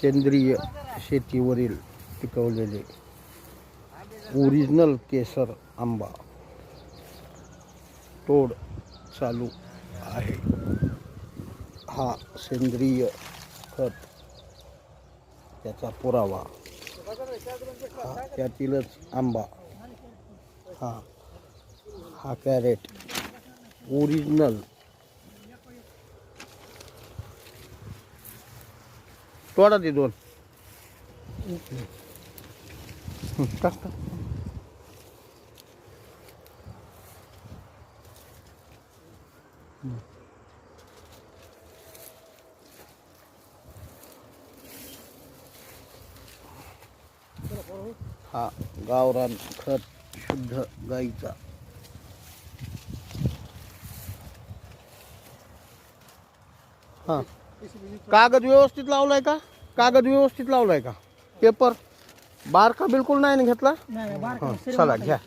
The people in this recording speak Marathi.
सेंद्रिय शेतीवरील पिकवलेले ओरिजिनल केसर आंबा तोड चालू आहे. हा सेंद्रिय खत त्याचा पुरावा. हा त्यातीलच आंबा. हा हा कॅरेट ओरिजिनल तोडा ते दोन. टाक टाक हा गावरान खत शुद्ध गाईचा. हा. कागद व्यवस्थित लावलाय का? कागद व्यवस्थित लावलाय का? पेपर बारका बिलकुल नाही ना घेतला? हा, चला घ्या.